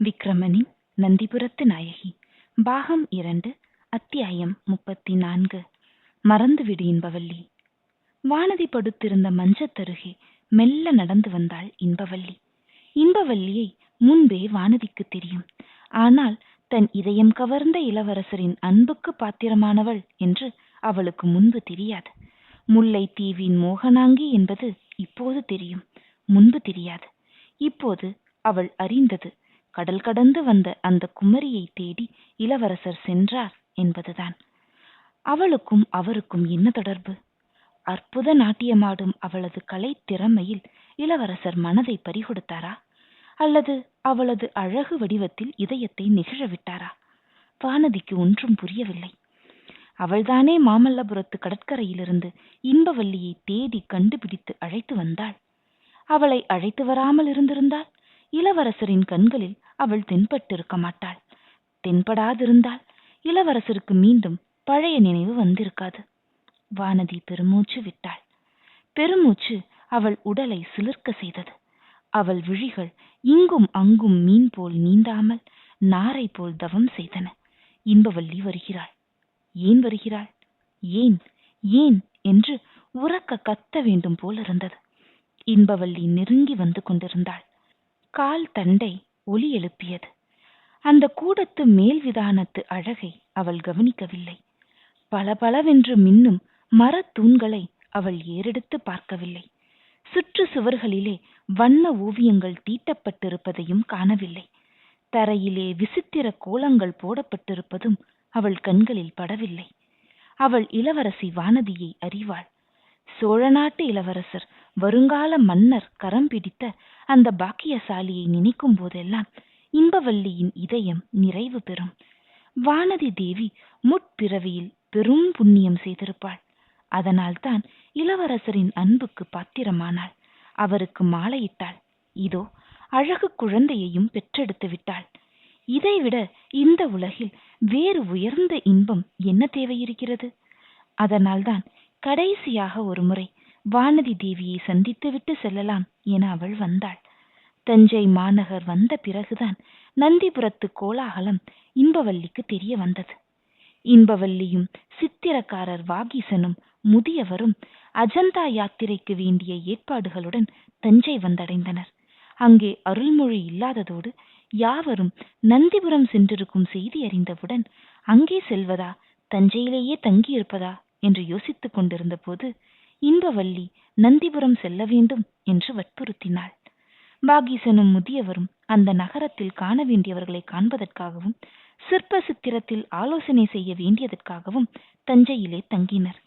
விக்ரமனின் நந்திபுரத்து நாயகி. பாகம் இரண்டு அத்தியாயம் முப்பத்தி நான்கு மறந்துவிடு இன்பவல்லி. வானதி படுத்திருந்த மஞ்சத்தருகே மெல்ல நடந்து வந்தாள் இன்பவல்லி. இன்பவல்லியை முன்பே வானதிக்கு தெரியும். ஆனால் தன் இதயம் கவர்ந்த இளவரசரின் அன்புக்கு பாத்திரமானவள் என்று அவளுக்கு முன்பு தெரியாது. முல்லை தீவின் மோகனாங்கி என்பது இப்போது தெரியும். முன்பு தெரியாது. இப்போது அவள் அறிந்தது கடல் கடந்து வந்த அந்த குமரியை தேடி இளவரசர் சென்றார் என்பதுதான். அவளுக்கும் அவருக்கும் என்ன தொடர்பு? அற்புத நாட்டியமாடும் அவளது கலை திறமையில் இளவரசர் மனதை பறிகொடுத்தாரா? அல்லது அவளது அழகு வடிவத்தில் இதயத்தை நிகழ விட்டாரா? வானதிக்கு ஒன்றும் புரியவில்லை. அவள்தானே மாமல்லபுரத்து கடற்கரையிலிருந்து இன்பவல்லியை தேடி கண்டுபிடித்து அழைத்து வந்தாள். அவளை அழைத்து வராமல் இருந்திருந்தால் இளவரசரின் கண்களில் அவள் தென்பட்டிருக்க மாட்டாள். தென்படாதிருந்தால் இளவரசருக்கு மீண்டும் பழைய நினைவு வந்திருக்காது. வானதி பெருமூச்சு விட்டாள். பெருமூச்சு அவள் உடலை சிலிர்க்க செய்தது. அவள் விழிகள் இங்கும் அங்கும் மீன் போல் நீந்தாமல் நாரை போல் தவம் செய்தன. இன்பவல்லி வருகிறாள். ஏன் வருகிறாள்? ஏன்? ஏன்? என்று உறக்க கத்த வேண்டும் போல் இருந்தது. இன்பவல்லி நெருங்கி வந்து கொண்டிருந்தாள். கால் தண்டை ஒலி எழுப்பியது. அந்த கூடத்து மேல் விதானத்து அழகை அவள் கவனிக்கவில்லை. பளபளவென்று மின்னும் மரத் தூண்களை அவள் ஏறெடுத்து பார்க்கவில்லை. சுற்று சுவர்களிலே வண்ண ஓவியங்கள் தீட்டப்பட்டிருப்பதையும் காணவில்லை. தரையிலே விசித்திர கோலங்கள் போடப்பட்டிருப்பதும் அவள் கண்களில் படவில்லை. அவள் இளவரசி வானதியை அறிவாள். சோழ நாட்டு இளவரசர் வருங்கால மன்னர் கரம் பிடித்த அந்த பாக்கியசாலியை நினைக்கும் போதெல்லாம் இன்பவல்லியின் இதயம் நிறைவு பெறும். வானதி தேவி முற்பிறவியில் பெரும் புண்ணியம் செய்திருப்பாள். அதனால்தான் இளவரசரின் அன்புக்கு பாத்திரமானாள். அவருக்கு மாலையிட்டாள். இதோ அழகு குழந்தையையும் பெற்றெடுத்து விட்டாள். இதைவிட இந்த உலகில் வேறு உயர்ந்த இன்பம் என்ன தேவையிருக்கிறது? அதனால்தான் கடைசியாக ஒருமுறை வானதி தேவியை சந்தித்துவிட்டு செல்லலாம் என அவள் வந்தாள். தஞ்சை மாநகர் வந்த பிறகுதான் நந்திபுரத்து கோலாகலம் இன்பவல்லிக்கு தெரிய வந்தது. இன்பவல்லியும் சித்திரக்காரர் வாகீசனும் முதியவரும் அஜந்தா யாத்திரைக்கு வேண்டிய ஏற்பாடுகளுடன் தஞ்சை வந்தடைந்தனர். அங்கே அருள்மொழி இல்லாததோடு யாவரும் நந்திபுரம் சென்றிருக்கும் செய்தி அறிந்தவுடன் அங்கே செல்வதா? தஞ்சையிலேயே தங்கியிருப்பதா? என்று யோசித்துக் கொண்டிருந்த போது இன்பவல்லி நந்திபுரம் செல்ல வேண்டும் என்று வற்புறுத்தினாள். பாகீசனும் முதியவரும் அந்த நகரத்தில் காண வேண்டியவர்களை காண்பதற்காகவும் சிற்ப சித்திரத்தில் ஆலோசனை செய்ய வேண்டியதற்காகவும் தஞ்சையிலே தங்கினர்.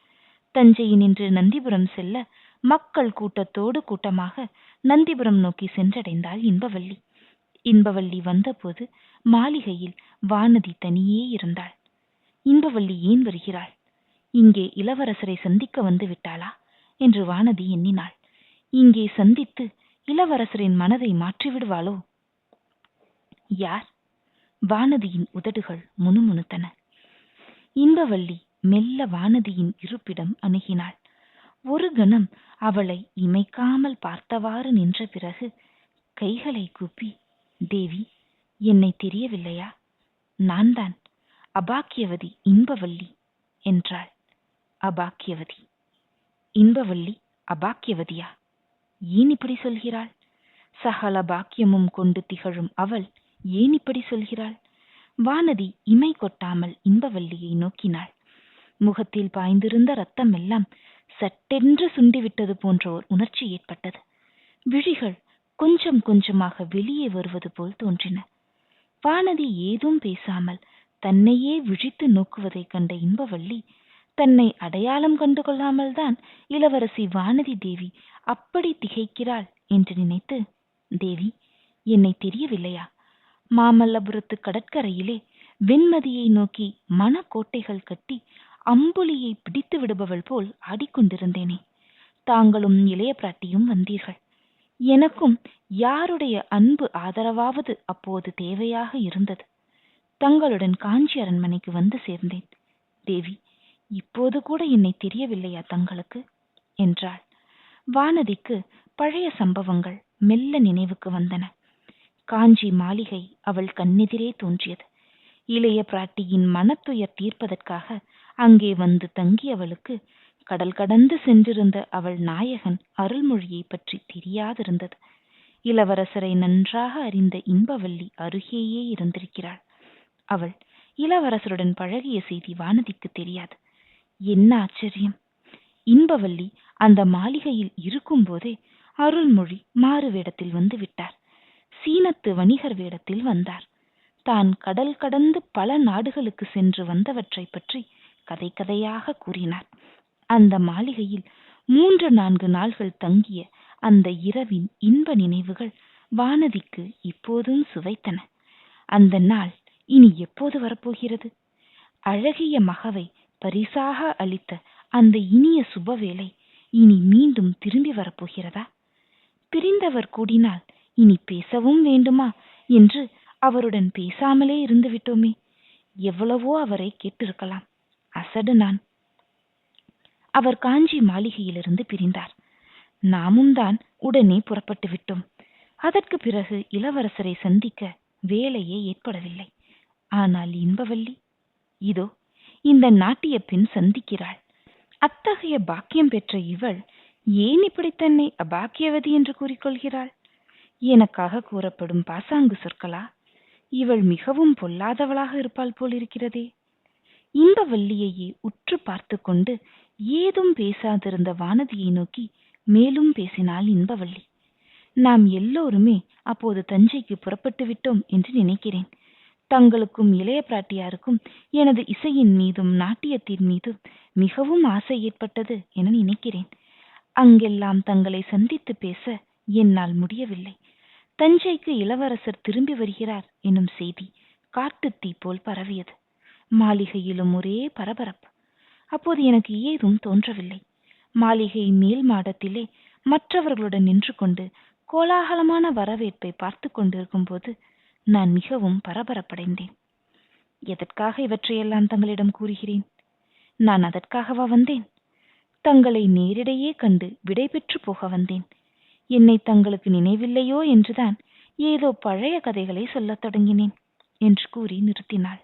தஞ்சையினின்று நந்திபுரம் செல்ல மக்கள் கூட்டத்தோடு கூட்டமாக நந்திபுரம் நோக்கி சென்றடைந்தாள் இன்பவல்லி. இன்பவல்லி வந்தபோது மாளிகையில் வானதி தனியே இருந்தாள். இன்பவல்லி ஏன் வருகிறாள்? இங்கே இளவரசரை சந்திக்க வந்து விட்டாளா? என்று வானதி எண்ணினாள். இங்கே சந்தித்து இளவரசரின் மனதை மாற்றிவிடுவாளோ யார்? வானதியின் உதடுகள் முணுமுணுத்தன. இன்பவள்ளி மெல்ல வானதியின் இருப்பிடம் அணுகினாள். ஒரு கணம் அவளை இமைக்காமல் பார்த்தவாறு நின்ற பிறகு கைகளை கூப்பி தேவி என்னை தெரியவில்லையா? நான் தான் அபாக்கியவதி இன்பவள்ளி என்றாள். அபாக்கியவதி. இன்பவல்லி அபாக்கியவதியா? ஏன் இப்படி சொல்கிறாள்? சகல பாக்கியமும் கொண்டு திகழும் அவள் ஏன் இப்படி சொல்கிறாள்? வானதி இமை கொட்டாமல் இன்பவல்லியை நோக்கினாள். முகத்தில் பாய்ந்திருந்த ரத்தம் எல்லாம் சட்டென்று சுண்டிவிட்டது போன்ற ஒரு உணர்ச்சி ஏற்பட்டது. விழிகள் கொஞ்சம் கொஞ்சமாக வெளியே வருவது போல் தோன்றின. வானதி ஏதும் பேசாமல் தன்னையே விழித்து நோக்குவதைக் கண்ட இன்பவள்ளி தன்னை அடையாளம் கண்டு கொள்ளாமல்தான் இளவரசி வானதி தேவி அப்படி திகைக்கிறாள் என்று நினைத்து தேவி என்னை தெரியவில்லையா? மாமல்லபுரத்து கடற்கரையிலே வெண்மதியை நோக்கி மனக்கோட்டைகள் கட்டி அம்புலியை பிடித்து விடுபவள் போல் ஆடிக்கொண்டிருந்தேனே. தாங்களும் இளைய பிராட்டியும் வந்தீர்கள். எனக்கும் யாருடைய அன்பு ஆதரவாவது அப்போது தேவையாக இருந்தது. தங்களுடன் காஞ்சி அரண்மனைக்கு வந்து சேர்ந்தேன். தேவி இப்போது கூட என்னை தெரியவில்லையா தங்களுக்கு? என்றாள். வானதிக்கு பழைய சம்பவங்கள் மெல்ல நினைவுக்கு வந்தன. காஞ்சி மாளிகை அவள் கண்ணெதிரே தோன்றியது. இளைய பிராட்டியின் மனத்துயர் தீர்ப்பதற்காக அங்கே வந்து தங்கியவளுக்கு கடல் கடந்து சென்றிருந்த அவள் நாயகன் அருள்மொழியை பற்றி தெரியாதிருந்தது. இளவரசரை நன்றாக அறிந்த இன்பவல்லி அருகேயே இருந்திருக்கிறாள். அவள் இளவரசருடன் பழகிய செய்தி வானதிக்கு தெரியாது. என்ன ஆச்சரியம்? இன்பவல்லி அந்த மாளிகையில் இருக்கும்போதே அருள்மொழி மாறு வேடத்தில் வந்து விட்டார். சீனத்து வணிகர் வேடத்தில் வந்தார். தான் கடல் கடந்து பல நாடுகளுக்கு சென்று வந்தவற்றை பற்றி கதை கதையாக கூறினார். அந்த மாளிகையில் மூன்று நான்கு நாள்கள் தங்கிய அந்த இரவின் இன்ப நினைவுகள் வானதிக்கு இப்போதும் சுவைத்தன. அந்த நாள் இனி எப்போது வரப்போகிறது? அழகிய மகவை பரிசாக அளித்த அந்த இனிய சுபவேளை இனி மீண்டும் திரும்பி வரப்போகிறதா? பிரிந்தவர் கூடினால் இனி பேசவும் வேண்டுமா என்று அவருடன் பேசாமலே இருந்து விட்டோமே எவ்வளவோ அவரை கேட்டிருக்கலாம். அசடு நான். அவர் காஞ்சி மாளிகையிலிருந்து பிரிந்தார். நாமும் தான் உடனே புறப்பட்டு விட்டோம். அதற்கு பிறகு இளவரசரை சந்திக்க வேலையே ஏற்படவில்லை. ஆனால் இன்பவல்லி. இதோ இந்த நாட்டிய பெண் சந்திக்கிறாள். அத்தகைய பாக்கியம் பெற்ற இவள் ஏன் இப்படி தன்னை அபாக்கியவதி என்று கூறிக்கொள்கிறாள்? எனக்காக கூறப்படும் பாசாங்கு சொற்களா? இவள் மிகவும் பொல்லாதவளாக இருப்பாள் போலிருக்கிறதே. இன்பவல்லியையே உற்று பார்த்து கொண்டு ஏதும் பேசாதிருந்த வானதியை நோக்கி மேலும் பேசினாள் இன்பவல்லி நாம் எல்லோருமே அப்போது தஞ்சைக்கு புறப்பட்டு விட்டோம் என்று நினைக்கிறேன். தங்களுக்கும் இளைய பிராட்டியாருக்கும் எனது இசையின் மீதும் நாட்டியத்தின் மீதும் மிகவும் ஆசை ஏற்பட்டது என நினைக்கிறேன். அங்கெல்லாம் தங்களை சந்தித்து பேச என்னால் முடியவில்லை. தஞ்சைக்கு இளவரசர் திரும்பி வருகிறார் என்னும் செய்தி காட்டுத்தீ போல் பரவியது. மாளிகையிலும் ஒரே பரபரப்பு. அப்போது எனக்கு ஏதும் தோன்றவில்லை. மாளிகை மேல் மாடத்திலே மற்றவர்களுடன் நின்று கொண்டு கோலாகலமான வரவேற்பை பார்த்து கொண்டிருக்கும் போது நான் மிகவும் பரபரப்படைந்தேன். எதற்காக இவற்றையெல்லாம் தங்களிடம் கூறுகிறேன்? நான் அதற்காகவா வந்தேன்? தங்களை நேரிடையே கண்டு விடைபெற்று போக வந்தேன். என்னை தங்களுக்கு நினைவில்லையோ என்றுதான் ஏதோ பழைய கதைகளை சொல்லத் தொடங்கினேன் என்று கூறி நிறுத்தினாள்.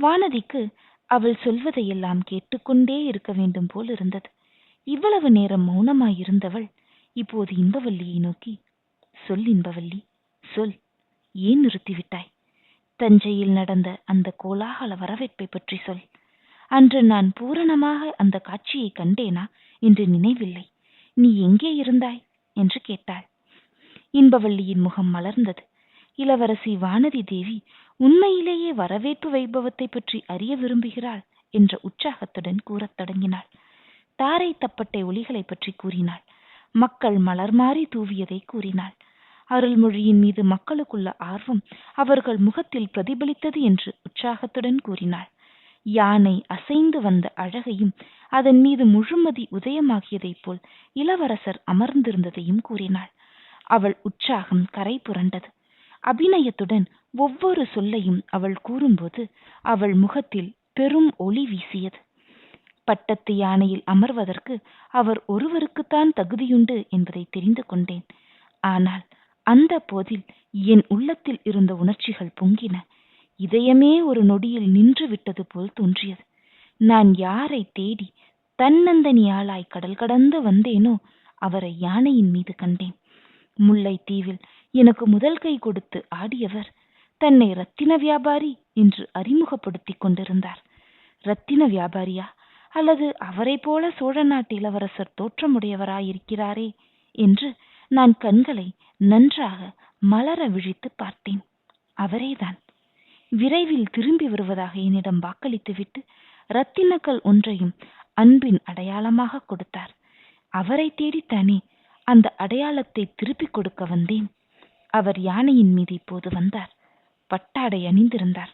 வானதிக்கு அவள் சொல்வதையெல்லாம் கேட்டுக்கொண்டே இருக்க வேண்டும் போல் இருந்தது. இவ்வளவு நேரம் மௌனமாயிருந்தவள் இப்போது இன்பவல்லியை நோக்கி சொல் இன்பவல்லி சொல். ஏன் நிறுத்திவிட்டாய்? தஞ்சையில் நடந்த அந்த கோலாகல வரவேற்பை பற்றி சொல். அன்று நான் பூரணமாக அந்த காட்சியை கண்டேனா என்று நினைவில்லை. நீ எங்கே இருந்தாய்? என்று கேட்டாள். இன்பவல்லியின் முகம் மலர்ந்தது. இளவரசி வானதி தேவி உண்மையிலேயே வரவேற்பு வைபவத்தை பற்றி அறிய விரும்புகிறாள் என்ற உற்சாகத்துடன் கூறத் தொடங்கினாள். தாரை தப்பட்டை ஒளிகளை பற்றி கூறினாள். மக்கள் மலர் மாறி தூவியதை கூறினாள். அருள்மொழியின் மீது மக்களுக்குள்ள ஆர்வம் அவர்கள் முகத்தில் பிரதிபலித்தது என்று உற்சாகத்துடன் கூறினாள். யானை அசைந்து வந்த அழகையும் அதன் மீது முழுமதி உதயமாகியதைப் போல் இளவரசர் அமர்ந்திருந்ததையும் கூறினாள். அவள் உற்சாகம் கரை புரண்டது. அபிநயத்துடன் ஒவ்வொரு சொல்லையும் அவள் கூறும்போது அவள் முகத்தில் பெரும் ஒளி வீசியது. பட்டத்து யானையில் அமர்வதற்கு அவர் ஒருவருக்குத்தான் தகுதியுண்டு என்பதை தெரிந்து கொண்டேன். ஆனால் அந்த போதில் என் உள்ளத்தில் இருந்த உணர்ச்சிகள் பொங்கின. இதயமே ஒரு நொடியில் நின்று விட்டது போல் தோன்றியது. நான் யாரை தேடி தன்னந்தனியாளாய் கடல் கடந்து வந்தேனோ அவரை யானையின் மீது கண்டேன். முல்லைத்தீவில் எனக்கு முதல் கை கொடுத்து ஆடியவர் தன்னை ரத்தின வியாபாரி என்று அறிமுகப்படுத்திக் கொண்டிருந்தார். ரத்தின வியாபாரியா? அல்லது அவரை போல சோழ நாட்டு இளவரசர் தோற்றமுடையவராயிருக்கிறாரே என்று நான் கண்களை நன்றாக மலர விழித்து பார்த்தேன். அவரேதான். விரைவில் திரும்பி வருவதாக என்னிடம் வாக்களித்துவிட்டு ரத்தினக்கல் ஒன்றையும் அன்பின் அடையாளமாக கொடுத்தார். அவரை தேடித்தானே அந்த அடையாளத்தை திருப்பிக் கொடுக்க வந்தேன். அவர் யானையின் மீது இப்போது வந்தார். பட்டாடை அணிந்திருந்தார்.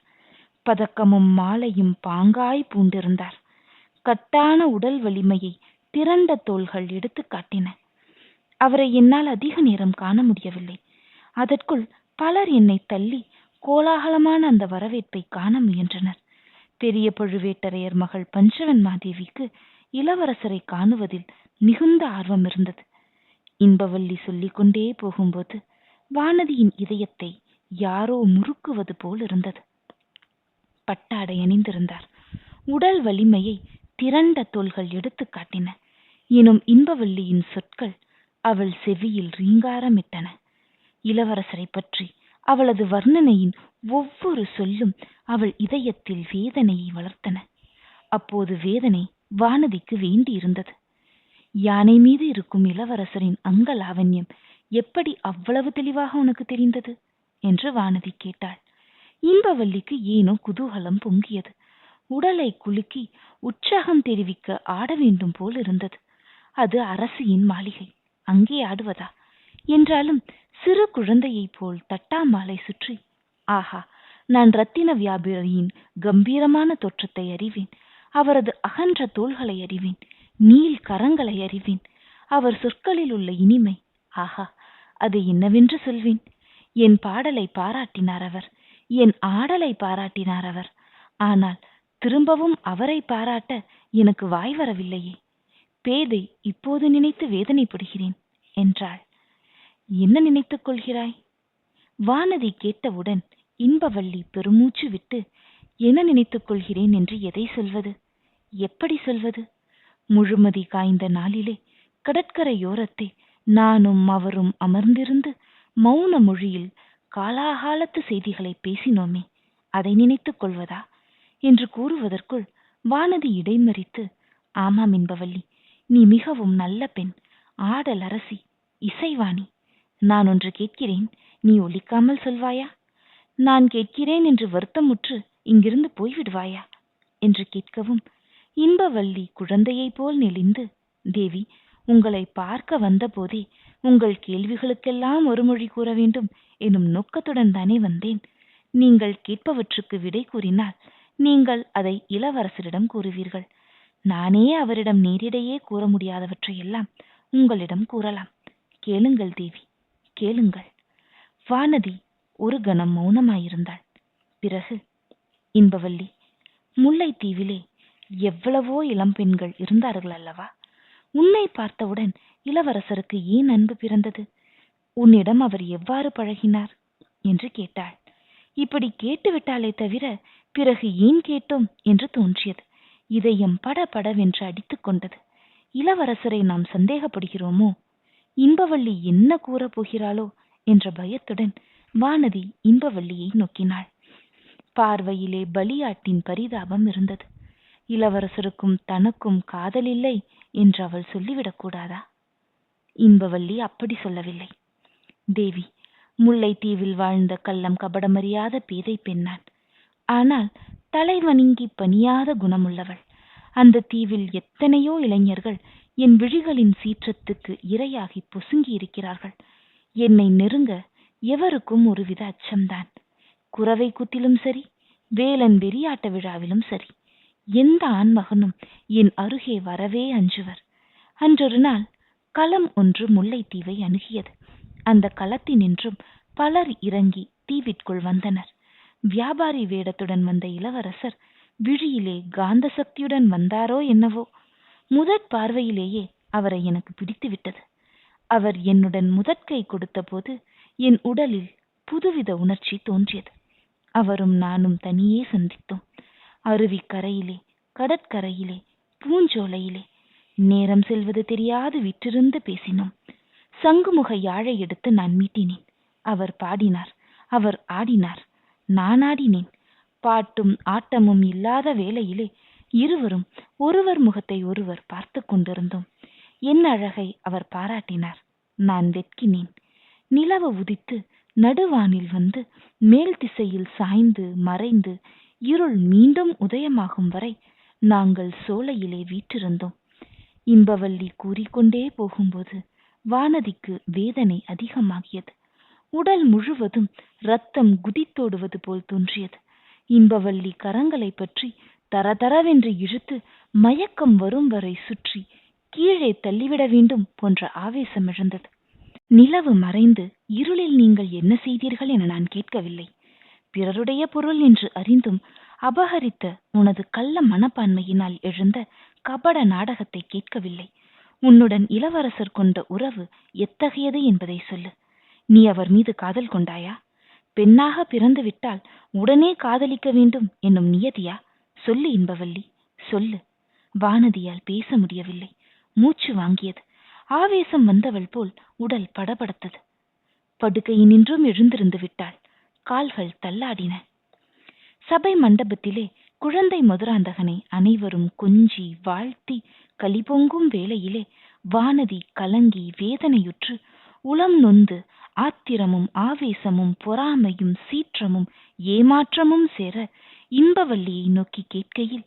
பதக்கமும் மாலையும் பாங்காய் பூண்டிருந்தார். கட்டான உடல் வலிமையை திரண்ட தோள்கள் எடுத்து காட்டின. அவரை என்னால் அதிக நேரம் காண முடியவில்லை. அதற்குள் பலர் என்னை தள்ளி கோலாகலமான அந்த வரவேற்பை காண முயன்றனர். பெரிய பழுவேட்டரையர் மகள் பஞ்சவன் மாதேவிக்கு இளவரசரை காணுவதில் மிகுந்த ஆர்வம் இருந்தது. இன்பவல்லி சொல்லிக் கொண்டே போகும்போது வானதியின் இதயத்தை யாரோ முறுக்குவது போல் இருந்தது. பட்டாடை அணிந்திருந்தார். உடல் வலிமையை திரண்ட தோள்கள் எடுத்து காட்டின. எனும் இன்பவல்லியின் சொற்கள் அவள் செவியில் ரீங்காரமிட்டன. இளவரசரை பற்றி அவளது வர்ணனையின் ஒவ்வொரு சொல்லும் அவள் இதயத்தில் வேதனையை வளர்த்தன. அப்போது வேதனை வானதிக்கு வேண்டியிருந்தது. யானை மீது இருக்கும் இளவரசரின் அங்க லாவண்யம் எப்படி அவ்வளவு தெளிவாக உனக்கு தெரிந்தது? என்று வானதி கேட்டாள். இன்பவல்லிக்கு ஏனோ குதூகலம் பொங்கியது. உடலை குலுக்கி உற்சாகம் தெரிவிக்க ஆட வேண்டும் போல் இருந்தது அது அரசியின் மாளிகை. அங்கே ஆடுவதா? என்றாலும் சிறு குழந்தையைப் போல் தட்டாமாலை சுற்றி ஆஹா நான் ரத்தின வியாபாரியின் கம்பீரமான தோற்றத்தை அறிவேன். அவரது அகன்ற தோள்களை அறிவேன். நீள் கரங்களை அறிவேன். அவர் சொற்களில் உள்ள இனிமை. ஆஹா அது என்னவென்று சொல்வேன்? என் பாடலை பாராட்டினார் அவர். என் ஆடலை பாராட்டினார் அவர். ஆனால் திரும்பவும் அவரை பாராட்ட எனக்கு வாய் வரவில்லையே. பேதை இப்போது நினைத்து வேதனைப்படுகிறேன் என்றாள். என்ன நினைத்துக் கொள்கிறாய்? வானதி கேட்டவுடன் இன்பவள்ளி பெருமூச்சு விட்டு என்ன நினைத்துக் கொள்கிறேன் என்று எதை சொல்வது? எப்படி சொல்வது? முழுமதி காய்ந்த நாளிலே கடற்கரையோரத்தை நானும் அவரும் அமர்ந்திருந்து மௌன மொழியில் காலாகாலத்து செய்திகளை பேசினோமே அதை நினைத்துக் கொள்வதா? என்று கூறுவதற்குள் வானதி இடைமறித்து ஆமாம் இன்பவள்ளி நீ மிகவும் நல்ல பெண் ஆடல் அரசி இசைவாணி. நான் ஒன்று கேட்கிறேன் நீ ஒலிக்காமல் சொல்வாயா? நான் கேட்கிறேன் என்று வருத்தமுற்று இங்கிருந்து போய்விடுவாயா? என்று கேட்கவும் இன்பவல்லி குழந்தையைப் போல் நெளிந்து தேவி உங்களை பார்க்க வந்தபோதே உங்கள் கேள்விகளுக்கெல்லாம் ஒரு மொழி கூற வேண்டும் எனும் நோக்கத்துடன் தானே வந்தேன். நீங்கள் கேட்பவற்றுக்கு விடை கூறினால் நீங்கள் அதை இளவரசரிடம் கூறுவீர்கள். நானே அவரிடம் நேரிடையே கூற முடியாதவற்றையெல்லாம் உங்களிடம் கூறலாம். கேளுங்கள் தேவி கேளுங்கள். வானதி ஒரு கணம் மௌனமாயிருந்தாள். பிறகு இன்பவல்லி முல்லைத்தீவிலே எவ்வளவோ இளம் பெண்கள் இருந்தார்கள் அல்லவா உன்னை பார்த்தவுடன் இளவரசருக்கு ஏன் அன்பு பிறந்தது? உன்னிடம் அவர் எவ்வாறு பழகினார்? என்று கேட்டாள். இப்படி கேட்டுவிட்டாலே தவிர பிறகு ஏன் கேட்டோம்? என்று தோன்றியது. இதயம் படபடவென்று அடித்துக் கொண்டது. இளவரசரை நாம் சந்தேகப்படுகிறோமோ? இன்பவள்ளி என்ன கூறப் போகிறாளோ? என்ற பயத்துடன் வானதி இன்பவள்ளியை நோக்கினாள். பார்வையிலே பலியாட்டின் பரிதாபம் இருந்தது. இளவரசருக்கும் தனக்கும் காதலில்லை என்று அவள் சொல்லிவிடக் கூடாதா? இன்பவள்ளி அப்படி சொல்லவில்லை. தேவி முல்லைத்தீவில் வாழ்ந்த கள்ளம் கபடமறியாத பேதை பெண்ணான். ஆனால் தலைவணங்கி பணியாத குணமுள்ளவள். அந்த தீவில் எத்தனையோ இளைஞர்கள் என் விழிகளின் சீற்றத்துக்கு இரையாகி பொசுங்கி இருக்கிறார்கள் என்னை நெருங்க எவருக்கும் ஒருவித அச்சம்தான். குறவை கூத்திலும் சரி வேலன் வெறியாட்ட விழாவிலும் சரி எந்த ஆண்மகனும் என் அருகே வரவே அஞ்சுவர். அன்றொரு நாள் களம் ஒன்று முல்லைத்தீவை அணுகியது. அந்த களத்தினின்றும் பலர் இறங்கி தீவிற்குள் வந்தனர். வியாபாரி வேடத்துடன் வந்த இளவரசர் விழியிலே காந்த சக்தியுடன் வந்தாரோ என்னவோ? முதற் பார்வையிலேயே அவரை எனக்கு பிடித்துவிட்டது. அவர் என்னுடன் முதற்கை கொடுத்தபோது என் உடலில் புதுவித உணர்ச்சி தோன்றியது. அவரும் நானும் தனியே சந்தித்தோம். அருவிக்கரையிலே கடற்கரையிலே பூஞ்சோலையிலே. நேரம் செல்வது தெரியாது விற்றிருந்து பேசினோம். சங்குமுக யாழை எடுத்து நான் மீட்டினேன். அவர் பாடினார். அவர் ஆடினார். நானாடினேன். பாட்டும் ஆட்டமும் இல்லாத வேளையிலே இருவரும் ஒருவர் முகத்தை ஒருவர் பார்த்து கொண்டிருந்தோம். என் அழகை அவர் பாராட்டினார். நான் வெட்கினேன். நிலவு உதித்து நடுவானில் வந்து மேல் திசையில் சாய்ந்து மறைந்து இருள் மீண்டும் உதயமாகும் வரை நாங்கள் சோலையிலே வீற்றிருந்தோம். இன்பவல்லி கூறிக்கொண்டே போகும்போது வானதிக்கு வேதனை அதிகமாகியது. உடல் முழுவதும் ரத்தம் குதித்தோடுவது போல் தோன்றியது. இன்பவல்லி கரங்களை பற்றி தரதரவென்று இழுத்து மயக்கம் வரும் வரை சுற்றி கீழே தள்ளிவிட வேண்டும் போன்ற ஆவேசம் எழுந்தது. நிலவு மறைந்து இருளில் நீங்கள் என்ன செய்தீர்கள் என நான் கேட்கவில்லை. பிறருடைய பொருள் என்று அறிந்தும் அபகரித்த உனது கள்ள மனப்பான்மையினால் எழுந்த கபட நாடகத்தை கேட்கவில்லை. உன்னுடன் இளவரசர் கொண்ட உறவு எத்தகையது என்பதை சொல்லு. நீ அவர் மீது காதல் கொண்டாயா? பெண்ணாக பிறந்து விட்டால் உடனே காதலிக்க வேண்டும் என்னும் நியதியா? சொல்லு இன்பவல்லி சொல்லு. வானதியால் பேச முடியவில்லை. மூச்சு வாங்கியது. ஆவேசம் வந்தவள் போல் உடல் படபடத்தது. படுக்கையினின்றும் எழுந்திருந்து விட்டாள். கால்கள் தள்ளாடின. சபை மண்டபத்திலே குழந்தை மதுராந்தகனை அனைவரும் கொஞ்சி வாழ்த்தி களிபொங்கும் வேளையிலே வானதி கலங்கி வேதனையுற்று உளம் நொந்து ஆத்திரமும் ஆவேசமும் பொறாமையும் சீற்றமும் ஏமாற்றமும் சேர இன்பவல்லியை நோக்கி கேட்கையில்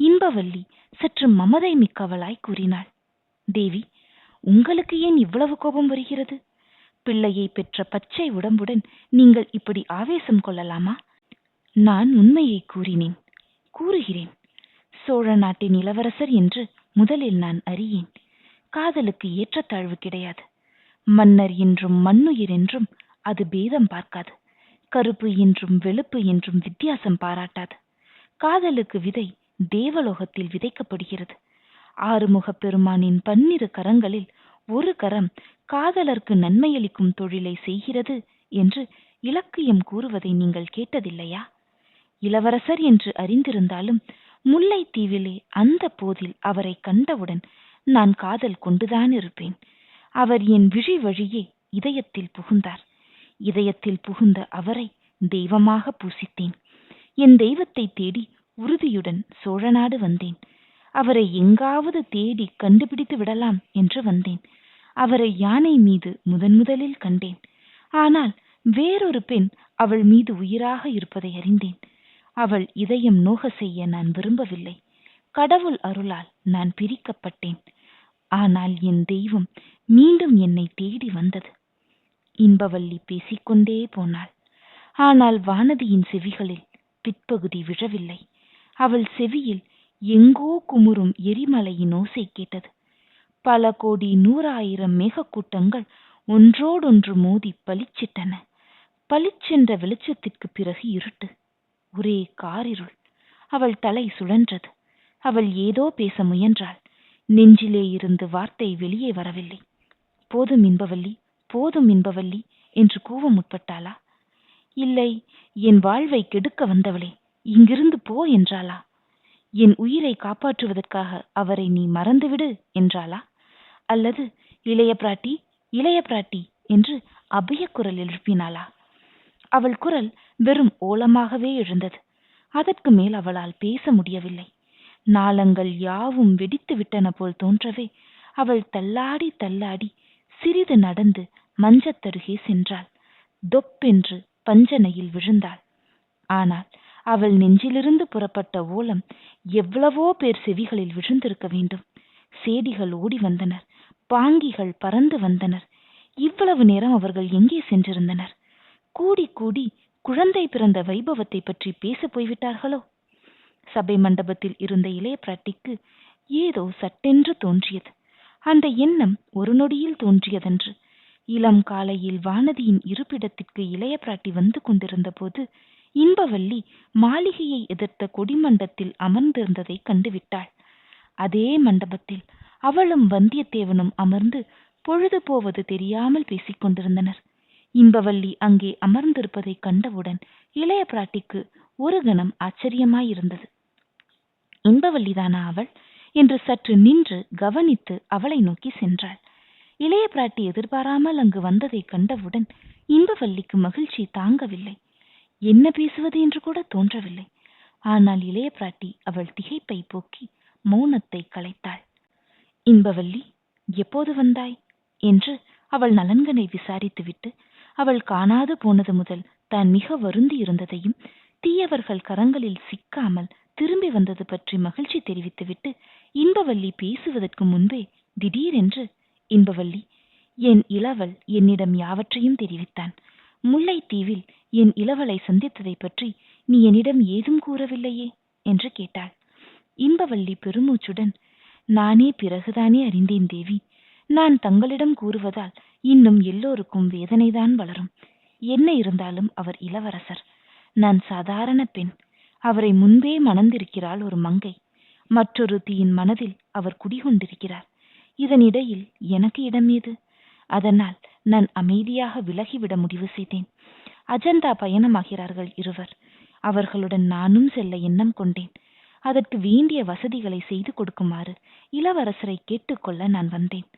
இன்பவல்லி சற்று மமதை மிக்கவளாய் கூறினாள். தேவி உங்களுக்கு ஏன் இவ்வளவு கோபம் வருகிறது? பிள்ளையை பெற்ற பச்சை உடம்புடன் நீங்கள் இப்படி ஆவேசம் கொள்ளலாமா? நான் உண்மையை கூறினேன் கூறுகிறேன். சோழ நாட்டின் இளவரசர் என்று முதலில் நான் அறியேன். காதலுக்கு ஏற்றத்தாழ்வு கிடையாது. மன்னர் என்றும் மண்ணுயிர் என்றும் அது பேதம் பார்க்காது. கருப்பு என்றும் வெளுப்பு என்றும் வித்தியாசம் பாராட்டாது. காதலுக்கு விதை தேவலோகத்தில் விதைக்கப்படுகிறது. ஆறுமுகப் பெருமானின் பன்னிரு கரங்களில் ஒரு கரம் காதலர்க்கு நன்மையளிக்கும் தொழிலை செய்கிறது என்று இலக்கியம் கூறுவதை நீங்கள் கேட்டதில்லையா? இளவரசர் என்று அறிந்திருந்தாலும் முல்லைத்தீவிலே அந்த போதில் அவரை கண்டவுடன் நான் காதல் கொண்டுதான் இருப்பேன். அவர் என் விழி வழியே இதயத்தில் புகுந்தார். இதயத்தில் புகுந்த அவரை தெய்வமாக பூசித்தேன். என் தெய்வத்தை தேடி உறுதியுடன் சோழநாடு வந்தேன். அவரை எங்காவது தேடி கண்டுபிடித்து விடலாம் என்று வந்தேன். அவரை யானை மீது முதன் முதலில் கண்டேன். ஆனால் வேறொரு பெண் அவள் மீது உயிராக இருப்பதை அறிந்தேன். அவள் இதயம் நோக செய்ய நான் விரும்பவில்லை. கடவுள் அருளால் நான் பிரிக்கப்பட்டேன். ஆனால் என் தெய்வம் மீண்டும் என்னை தேடி வந்தது. இன்பவல்லி பேசிக்கொண்டே போனாள். ஆனால் வானதியின் செவிகளில் பிற்பகுதி விழவில்லை. அவள் செவியில் எங்கோ குமுறும் எரிமலையின் ஓசை கேட்டது. பல கோடி நூறாயிரம் மேகக்கூட்டங்கள் ஒன்றோடொன்று மோதி பளிச்சிட்டன. பளிச்சென்ற வெளிச்சத்திற்கு பிறகு இருட்டு. ஒரே காரிருள். அவள் தலை சுழன்றது. அவள் ஏதோ பேச முயன்றாள். நெஞ்சிலே இருந்து வார்த்தை வெளியே வரவில்லை. போதும் இன்பவல்லி போதும் இன்பவல்லி என்று கூவ முற்பட்டாளா? இல்லை என் வாழ்வை கெடுக்க வந்தவளே இங்கிருந்து போ என்றாளா? என் உயிரை காப்பாற்றுவதற்காக அவரை நீ மறந்துவிடு என்றாளா? அல்லது இளைய பிராட்டி இளைய பிராட்டி என்று அபய குரல் எழுப்பினாளா? அவள் குரல் வெறும் ஓலமாகவே எழுந்தது. அதற்கு மேல் அவளால் பேச முடியவில்லை. நாளங்கள் யாவும் வெடித்து விட்டன போல் தோன்றவே அவள் தள்ளாடி தள்ளாடி சிறிது நடந்து மஞ்சத்தருகே சென்றாள். தொப்பென்று பஞ்சனையில் விழுந்தாள். ஆனால் அவள் நெஞ்சிலிருந்து புறப்பட்ட ஓலம் எவ்வளவோ பேர் செவிகளில் விழுந்திருக்க வேண்டும். சேடிகள் ஓடி வந்தனர். பாங்கிகள் பறந்து வந்தனர். இவ்வளவு நேரம் அவர்கள் எங்கே சென்றிருந்தனர்? கூடி கூடி குழந்தை பிறந்த வைபவத்தை பற்றி பேச போய்விட்டார்களோ? சபை மண்டபத்தில் இருந்த இளைய பிராட்டிக்கு ஏதோ சட்டென்று தோன்றியது. அந்த எண்ணம் ஒரு நொடியில் தோன்றியதன்று. இளம் காலையில் வானதியின் இருப்பிடத்திற்கு இளைய பிராட்டி வந்து கொண்டிருந்த போது இன்பவல்லி மாளிகையை எதிர்த்த கொடிமண்டத்தில் அமர்ந்திருந்ததை கண்டுவிட்டாள். அதே மண்டபத்தில் அவளும் வந்தியத்தேவனும் அமர்ந்து பொழுது போவது தெரியாமல் பேசிக் கொண்டிருந்தனர். இன்பவல்லி அங்கே அமர்ந்திருப்பதை கண்டவுடன் இளைய பிராட்டிக்கு ஒரு கணம் ஆச்சரியமாயிருந்தது. இன்பவல்லிதானா அவள்? என்று சற்று நின்று கவனித்து அவளை நோக்கி சென்றாள். இளைய பிராட்டி எதிர்பாராமல் அங்கு வந்ததை கண்டவுடன் இன்பவல்லிக்கு மகிழ்ச்சி தாங்கவில்லை. என்ன பேசுவது என்று கூட தோன்றவில்லை. ஆனால் இளைய பிராட்டி அவள் திகைப்பை போக்கி மௌனத்தை கலைத்தாள். இன்பவல்லி எப்போது வந்தாய்? என்று அவள் நலன்களை விசாரித்துவிட்டு அவள் காணாது போனது முதல் தான் மிக வருந்தி இருந்ததையும் தீயவர்கள் கரங்களில் சிக்காமல் திரும்பி வந்தது பற்றி மகிழ்ச்சி தெரிவித்துவிட்டு இன்பவல்லி பேசுவதற்கு முன்பே திடீரென்று இன்பவல்லி என் இளவல் என்னிடம் யாவற்றையும் தெரிவித்தான். முல்லைத்தீவில் என் இளவலை சந்தித்ததை பற்றி நீ என்னிடம் ஏதும் கூறவில்லையே என்று கேட்டாள். இன்பவல்லி பெருமூச்சுடன் நானே பிறகுதானே அறிந்தேன் தேவி. நான் தங்களிடம் கூறுவதால் இன்னும் எல்லோருக்கும் வேதனைதான் வளரும். என்ன இருந்தாலும் அவர் இளவரசர். நான் சாதாரண பெண். அவரை முன்பே மணந்திருக்கிறாள் ஒரு மங்கை. மற்றொருத்தியின் மனதில் அவர் குடிகொண்டிருக்கிறார். இதனிடையில் எனக்கு இடம் ஏது? அதனால் நான் அமைதியாக விலகிவிட முடிவு செய்தேன். அஜந்தா பயணமாகிறார்கள் இருவர். அவர்களுடன் நானும் செல்ல எண்ணம் கொண்டேன். அதற்கு வேண்டிய வசதிகளை செய்து கொடுக்குமாறு இளவரசரை கேட்டுக்கொள்ள நான் வந்தேன்.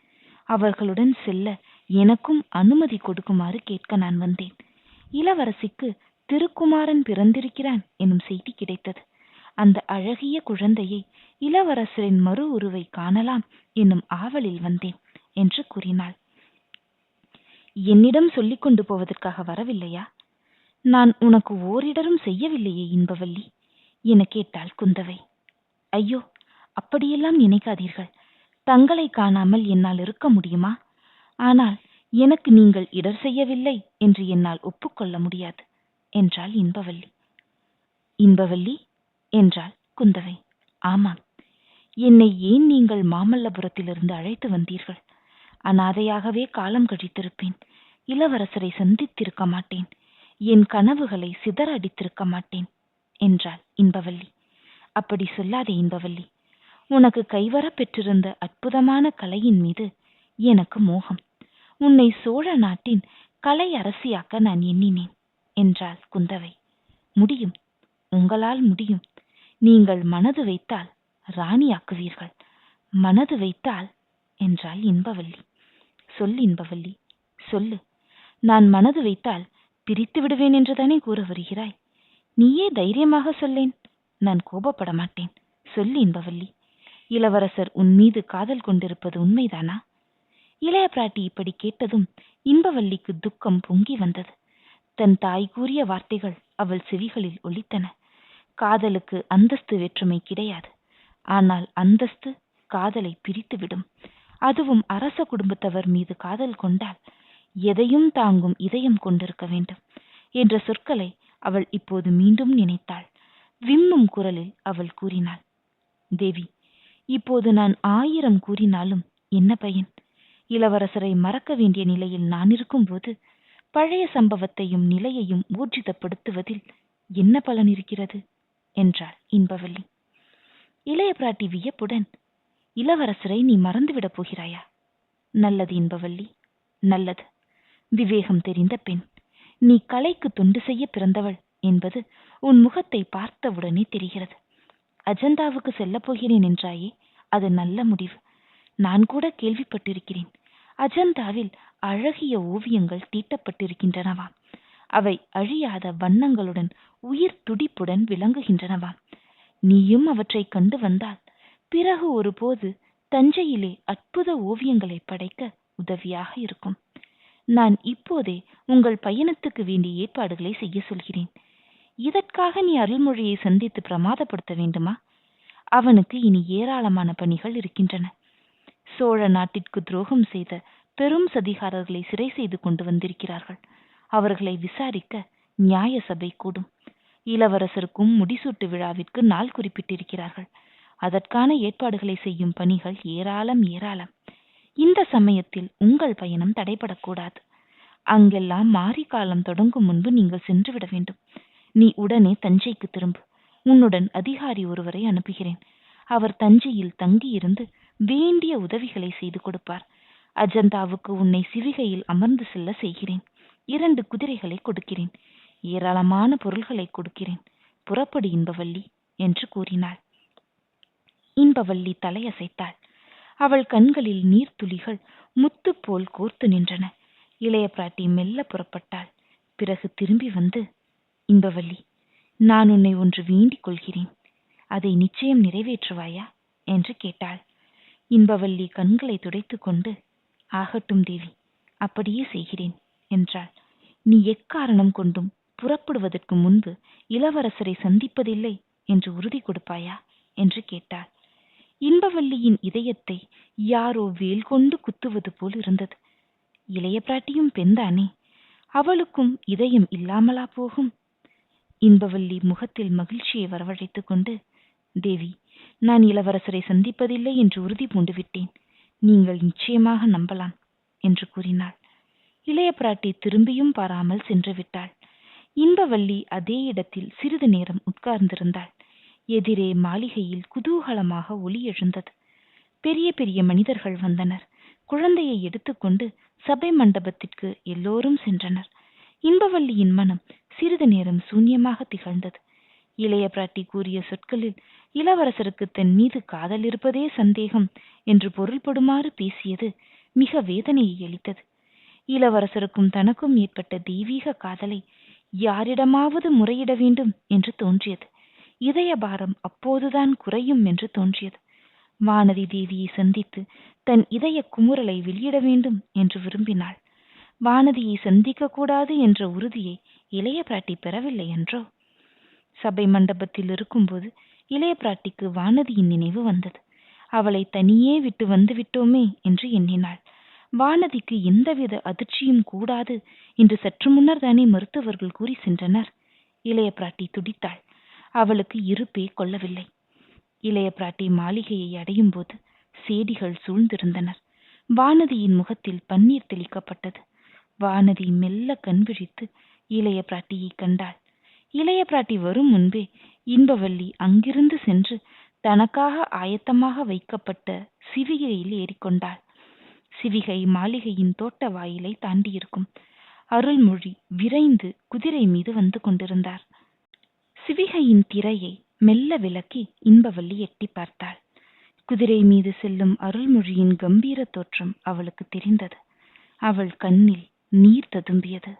அவர்களுடன் செல்ல எனக்கும் அனுமதி கொடுக்குமாறு கேட்க நான் வந்தேன். இளவரசிக்கு திருக்குமாரன் பிறந்திருக்கிறான் எனும் செய்தி கிடைத்தது. அந்த அழகிய குழந்தையை இளவரசரின் மறு உருவை காணலாம் என்னும் ஆவலில் வந்தேன் என்று கூறினாள். என்னிடம் சொல்லிக் கொண்டு போவதற்காக வரவில்லையா? நான் உனக்கு ஓரிடரும் செய்யவில்லையே இன்பவல்லி என கேட்டாள் குந்தவை. ஐயோ அப்படியெல்லாம் நினைக்காதீர்கள். தங்களை காணாமல் என்னால் இருக்க முடியுமா? ஆனால் எனக்கு நீங்கள் இடர் செய்யவில்லை என்று என்னால் ஒப்புக்கொள்ள முடியாது. என்றாள் இன்பவல்லி. இன்பவல்லி என்றாள் குந்தவை. ஆமாம். என்னை ஏன் நீங்கள் மாமல்லபுரத்திலிருந்து அழைத்து வந்தீர்கள்? அனாதையாகவே காலம் கழித்திருப்பேன். இளவரசரை சந்தித்திருக்க மாட்டேன். என் கனவுகளை சிதற அடித்திருக்க மாட்டேன் என்றாள் இன்பவல்லி. அப்படி சொல்லாதே இன்பவல்லி. உனக்கு கைவர பெற்றிருந்த அற்புதமான கலையின் மீது எனக்கு மோகம். உன்னை சோழ நாட்டின் கலை அரசியாக்க நான் எண்ணினேன். என்றாள் குந்தவை. முடியும். உங்களால் முடியும். நீங்கள் மனது வைத்தால் ராணியாக்குவீர்கள் மனது வைத்தால் என்றாள் இன்பவல்லி சொல் இன்பவல்லி சொல்லு. நான் மனது வைத்தால் பிரித்து விடுவேன் என்றுதானே கூற வருகிறாய். நீயே தைரியமாக சொல்லேன். நான் கோபப்பட மாட்டேன். சொல்லு இன்பவல்லி இளவரசர் உன் மீது காதல் கொண்டிருப்பது உண்மைதானா? இளைய பிராட்டி இப்படி கேட்டதும் இன்பவல்லிக்கு துக்கம் பொங்கி வந்தது. தன் தாய் கூறிய வார்த்தைகள் அவள் செவிகளில் ஒலித்தன. காதலுக்கு அந்தஸ்து வேற்றுமை கிடையாது. ஆனால் அந்தஸ்து காதலை பிரித்துவிடும். அதுவும் அரச குடும்பத்தவர் மீது காதல் கொண்டால் எதையும் தாங்கும் இதயம் கொண்டிருக்க வேண்டும் என்ற சொற்களை அவள் இப்போது மீண்டும் நினைத்தாள். விம்மும் குரலில் அவள் கூறினாள் தேவி இப்போது நான் ஆயிரம் கூறினாலும் என்ன பயன்? இளவரசரை மறக்க வேண்டிய நிலையில் நான் இருக்கும்போது பழைய சம்பவத்தையும் நிலையையும் ஊர்ஜிதப்படுத்துவதில் என்ன பலன் இருக்கிறது? என்றாள் இன்பவல்லி. இளைய பிராட்டி வியப்புடன் இளவரசரை நீ மறந்துவிடப் போகிறாயா? நல்லது இன்பவல்லி நல்லது. விவேகம் தெரிந்த பெண் நீ கலைக்கு தொண்டு செய்ய பிறந்தவள் என்பது உன் முகத்தை பார்த்தவுடனே தெரிகிறது. அஜந்தாவுக்கு செல்லப் போகிறேன் என்றாயே அது நல்ல முடிவு. நான் கூட கேள்விப்பட்டிருக்கிறேன். அஜந்தாவில் அழகிய ஓவியங்கள் தீட்டப்பட்டிருக்கின்றனவாம் அவை அழியாத வண்ணங்களுடன் உயிர் துடிப்புடன் விளங்குகின்றனவாம் நீயும் அவற்றை கண்டு வந்தால் பிறகு ஒருபோது தஞ்சையிலே அற்புத ஓவியங்களை படைக்க உதவியாக இருக்கும். நான் இப்போதே உங்கள் பயணத்துக்கு வேண்டிய ஏற்பாடுகளை செய்ய சொல்கிறேன். இதற்காக நீ அருள்மொழியை சந்தித்து பிரமாதப்படுத்த வேண்டுமா? அவனுக்கு இனி ஏராளமான பணிகள் இருக்கின்றன. சோழ நாட்டிற்கு துரோகம் செய்த பெரும் சதிகாரர்களை சிறை செய்து கொண்டு வந்திருக்கிறார்கள். அவர்களை விசாரிக்க நியாய சபை கூடும். இளவரசருக்கும் முடிசூட்டு விழாவிற்கு நாள் குறிப்பிட்டிருக்கிறார்கள். அதற்கான ஏற்பாடுகளை செய்யும் பணிகள் ஏராளம் ஏராளம். இந்த சமயத்தில் உங்கள் பயணம் தடைபடக்கூடாது. அங்கெல்லாம் மாரி காலம் தொடங்கும் முன்பு நீங்கள் சென்று விட வேண்டும். நீ உடனே தஞ்சைக்கு திரும்பு. உன்னுடன் அதிகாரி ஒருவரை அனுப்புகிறேன். அவர் தஞ்சையில் தங்கியிருந்து வேண்டிய உதவிகளை செய்து கொடுப்பார். அஜந்தாவுக்கு உன்னை சிவிகையில் அமர்ந்து செல்ல செய்கிறேன். இரண்டு குதிரைகளை கொடுக்கிறேன். ஏராளமான பொருள்களை கொடுக்கிறேன். புறப்படு இன்பவல்லி என்று கூறினாள். இன்பவல்லி தலையசைத்தாள். அவள் கண்களில் நீர்த்துளிகள் முத்து போல் கோர்த்து நின்றன. இளைய பிராட்டி மெல்ல புறப்பட்டாள். பிறகு திரும்பி வந்து இன்பவல்லி நான் உன்னை ஒன்று வேண்டிக் கொள்கிறேன். அதை நிச்சயம் நிறைவேற்றுவாயா? என்று கேட்டாள். இன்பவல்லி கண்களை துடைத்துக் கொண்டு ஆகட்டும் தேவி அப்படியே செய்கிறேன் என்றாள். நீ எக்காரணம் கொண்டும் புறப்படுவதற்கு முன்பு இளவரசரை சந்திப்பதில்லை என்று உறுதி கொடுப்பாயா? என்று கேட்டாள். இன்பவல்லியின் இதயத்தை யாரோ வேல் கொண்டு குத்துவது போல் இருந்தது. இளைய பிராட்டியும் பெண்தானே அவளுக்கும் இதயம் இல்லாமலா போகும்? இன்பவல்லி முகத்தில் மகிழ்ச்சியை வரவழைத்துக் கொண்டு தேவி நான் இளவரசரை சந்திப்பதில்லை என்று உறுதி பூண்டு விட்டேன் நீங்கள் நிச்சயமாக நம்பலாம் என்று கூறினாள். இளைய பிராட்டி திரும்பியும் பாராமல் சென்று விட்டாள். இன்பவல்லி அதே இடத்தில் சிறிது நேரம் உட்கார்ந்திருந்தாள். எதிரே மாளிகையில் குதூகலமாக ஒளி எழுந்தது. பெரிய பெரிய மனிதர்கள் வந்தனர். குழந்தையை எடுத்துக்கொண்டு சபை மண்டபத்திற்கு எல்லோரும் சென்றனர். இன்பவல்லியின் மனம் சிறிது நேரம் சூன்யமாக திகழ்ந்தது. இளைய பிராட்டி கூறிய சொற்களில் இளவரசருக்கு தன் மீது காதல் இருப்பதே சந்தேகம் என்று பொருள்படுமாறு பேசியது மிக வேதனையை அளித்தது. இளவரசருக்கும் தனக்கும் ஏற்பட்ட தெய்வீக காதலை யாரிடமாவது முறையிட வேண்டும் என்று தோன்றியது. இதய பாரம் அப்போதுதான் குறையும் என்று தோன்றியது. வானதி தேவியை சந்தித்து தன் இதய குமுறலை வெளியிட வேண்டும் என்று விரும்பினாள். வானதியை சந்திக்க கூடாது என்ற உறுதியை இளைய பிராட்டி பெறவில்லை என்றோ? சபை மண்டபத்தில் இருக்கும்போது இளைய பிராட்டிக்கு வானதியின் நினைவு வந்தது. அவளை தனியே விட்டு வந்து விட்டோமே என்று எண்ணினாள். வானதிக்கு எந்தவித அதிர்ச்சியும் கூடாது என்று சற்று முன்னர் தானே மருத்துவர்கள் கூறி சென்றனர். இளைய பிராட்டி துடித்தாள். அவளுக்கு இருப்பே கொள்ளவில்லை. இளைய பிராட்டி மாளிகையை அடையும் போது சேடிகள் சூழ்ந்திருந்தனர். வானதியின் முகத்தில் பன்னீர் தெளிக்கப்பட்டது. வானதி மெல்ல கண் விழித்து இளைய பிராட்டியை கண்டாள். இளைய பிராட்டி வரும் முன்பே இன்பவல்லி அங்கிருந்து சென்று தனக்காக ஆயத்தமாக வைக்கப்பட்ட சிவிகையில் ஏறிக்கொண்டாள். சிவிகை மாளிகையின் தோட்ட வாயிலை தாண்டியிருக்கும். அருள்மொழி விரைந்து குதிரை மீது வந்து கொண்டிருந்தார். சிவிகையின் திரையை மெல்ல விலக்கி இன்பவல்லி எட்டி பார்த்தாள். குதிரை மீது செல்லும் அருள்மொழியின் கம்பீர தோற்றம் அவளுக்கு தெரிந்தது. அவள் கண்ணில் நீர் ததும்பியது.